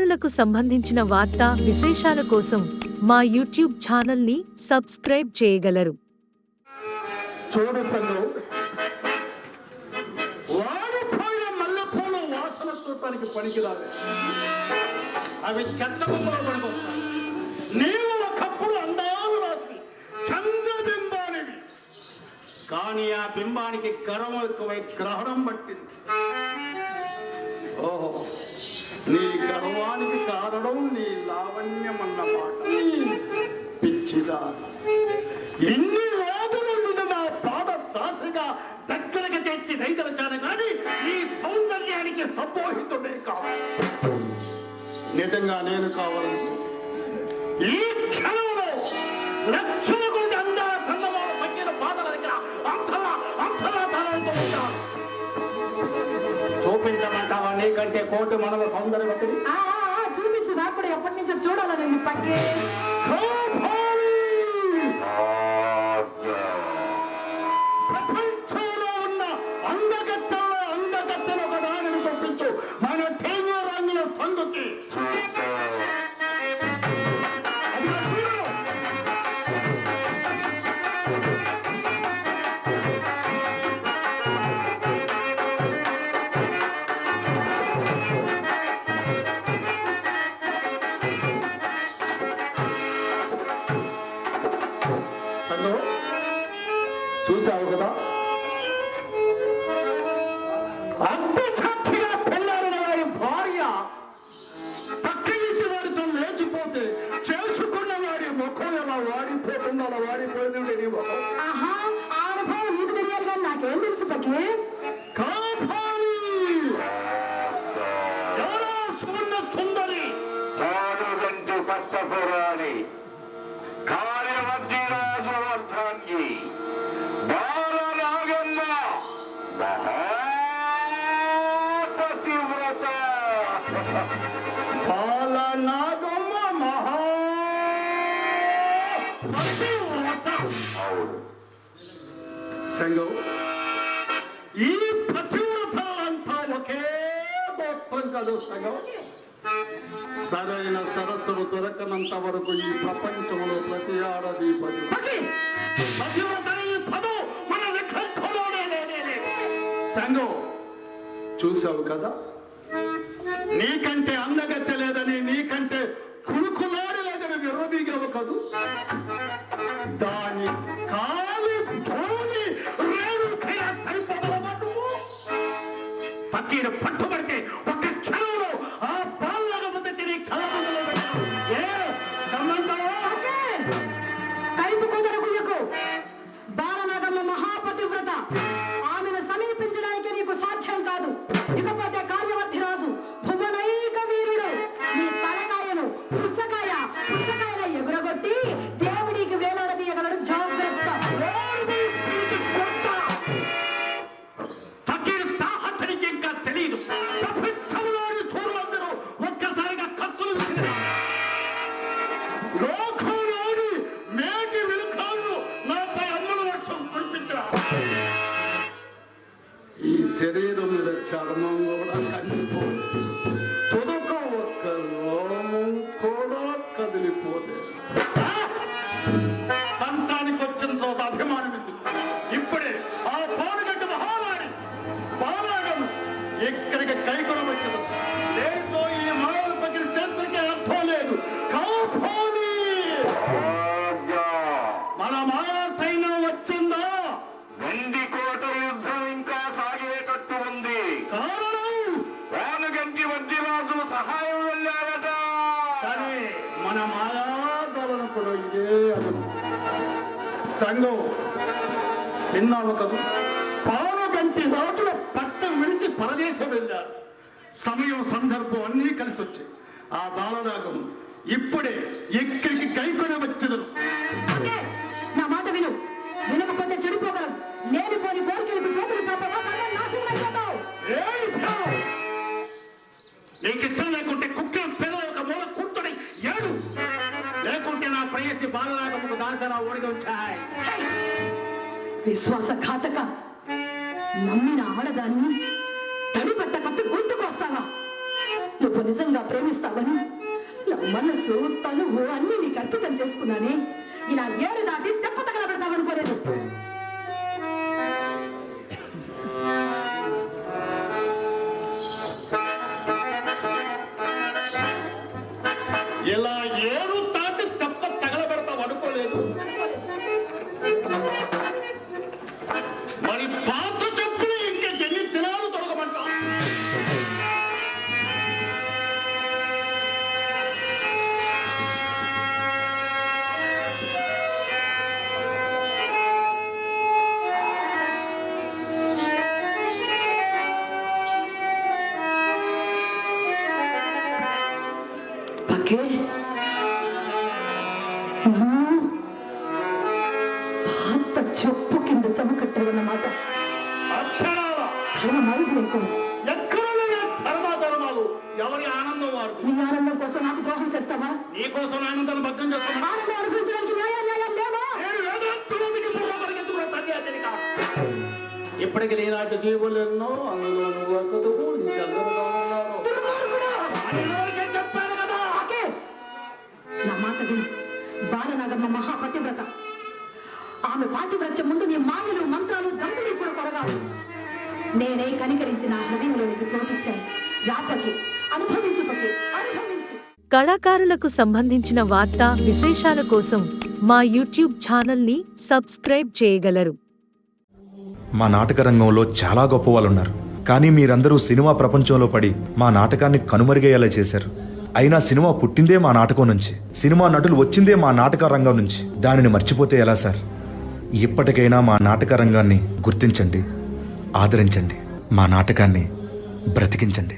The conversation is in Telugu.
చిన్నారులకు సంబంధించిన వార్తా విశేషాల కోసం మా యూట్యూబ్ ఛానల్ని సబ్స్క్రైబ్ చేయగలరు. చూడు వాడిపోయిన మల్లెపూల వాసన చూడటానికి పనికిరాదు అవి చెత్త బొమ్మలో పడిపోతాయి నీవు ఒకప్పుడు అందాలు రాసి చంద్రబింబానివి. కానీ ఆ బింబానికి గర్వం ఎక్కువై గ్రహణం పట్టింది. ఓహో. నీ గర్వానికి కారణం నీ లావణ్యం అన్నమాట పిచ్చిదా ఎన్ని రోజులు నుండి నా పాద దాసిగా దగ్గరకు చేర్చి రైతులచాను కానీ నీ సౌందర్యానికి సంబోహితుడే కావాలి నిజంగా నేను కావాలని ఈ క్షణంలో లక్షల నీకంటే కోటి మనల ఆ, చూపించు నాకు కూడా ఎప్పటి నుంచో చూడాలని పక్కే! ప్రపంచంలో ఉన్న అందగత్తెలు ఒక దానిని మన రంగుల అంతసాక్షిగా పెళ్ళారిన వారి భార్య పక్కనింటి వారితో లేచిపోతే చేసుకున్న వాడి ముఖం ఎలా వాడిపోతుందో అలా వాడిపోయింది నీ ముఖం ఆహా ఆ అనుభవం నీకు తెలియాలి నాకేం తెలుసు అవును సంఘం ఈ పతివ్రతలంతా ఒకే గోత్రం కాదు సంఘం సరైన సరస్సులు దొరకనంత వరకు ఈ ప్రపంచంలో ప్రతి ఆడది. సంఘం చూసావు కదా? నీకంటే అందగత్తె లేదని నీకంటే కులుకులాడి లేదని విర్రబీగావు కదూ పట్టుబడితే ఒక క్షణంలో ఆ బాలగమత తిరిగి కళ్ళ ఏ దమ్మంటావా చర్మం తుదక ఒక్క కూడా కదిలిపోలేదు వచ్చిన తర్వాత అభిమానం ఎందుకు? ఇప్పుడే ఆ పాడుగడ్డ మహారాణి బాలాగం ఇక్కడికి కైకొన మన మాయాజాలను కూడా ఇదే అదును సంఘం విన్నావు కదా పాలగంటి రాజుల పట్టం విడిచి పరదేశం వెళ్ళారు. సమయం సందర్భం అన్నీ కలిసి వచ్చాయి. ఆ బాలరాగం ఇప్పుడే ఎక్కడికి కైకొని వచ్చినరు ఓకే, నా మాట విను. వినకపోతే చెడిపోగలం. లేనిపోని కోరికలకు చేతులు శ్యామ్! నీకు ఇష్టం లేకుంటే ఓడిగా వచ్చాయి విశ్వాసఘాతక నమ్మిన ఆడదాన్ని తడిపట్ట కప్పి గొంతుకొస్తావా నువ్వు నిజంగా ప్రేమిస్తావని నా మనసు తనువు అన్ని నీకు అర్పితం చేసుకున్నానే ఇలా ఏడు దాటి దెబ్బ తగలబెడతావనుకోలేదు. ఇలా ఏరు పక్కే పాత చెప్పు కింద చెమకట్టావన్నమాట అక్షరాల? ధర్మ మరుగు నీకు ఎక్కడ లేని ధర్మాధర్మాలు? ఎవరి ఆనందం వారు? నీ ఆనందం కోసం నాకు ద్రోహం చేస్తావా? ఆనందాన్ని భగ్నం చేస్తున్నా ఆనందం అనుభవించడానికి న్యాయ న్యాయం లేవా? నేను వేదాంతులకి బుర్ర పరిగెత్తుకున్న సన్యాసినిక. ఇప్పటికి నేనాటి జీవులు ఎన్నో అందులో నువ్వు! బాలనాగమ్మ మహాపతివ్రత. ఆమె పాతివ్రత్యం ముందు నీ మాయలు మంత్రాలు దంపుని కూడా కొరగాలి నేనే కనికరించి నా హృదయంలోనికి చోటిచ్చాను. రాపకి అనుభవించు పకి అనుభవించు. కళాకారులకు సంబంధించిన వార్తా విశేషాల కోసం మా యూట్యూబ్ ఛానల్ని సబ్స్క్రైబ్ చేయగలరు. మా నాటక రంగంలో చాలా గొప్ప వాళ్ళు ఉన్నారు కానీ మీరందరూ సినిమా ప్రపంచంలో పడి మా నాటకాన్ని కనుమరుగయ్యేలా చేశారు. అయినా సినిమా పుట్టిందే మా నాటకం నుంచి. సినిమా నటులు వచ్చిందే మా నాటక రంగం నుంచి. దానిని మర్చిపోతే ఎలా సార్? ఇప్పటికైనా మా నాటక రంగాన్ని గుర్తించండి ఆదరించండి మా నాటకాన్ని బ్రతికించండి.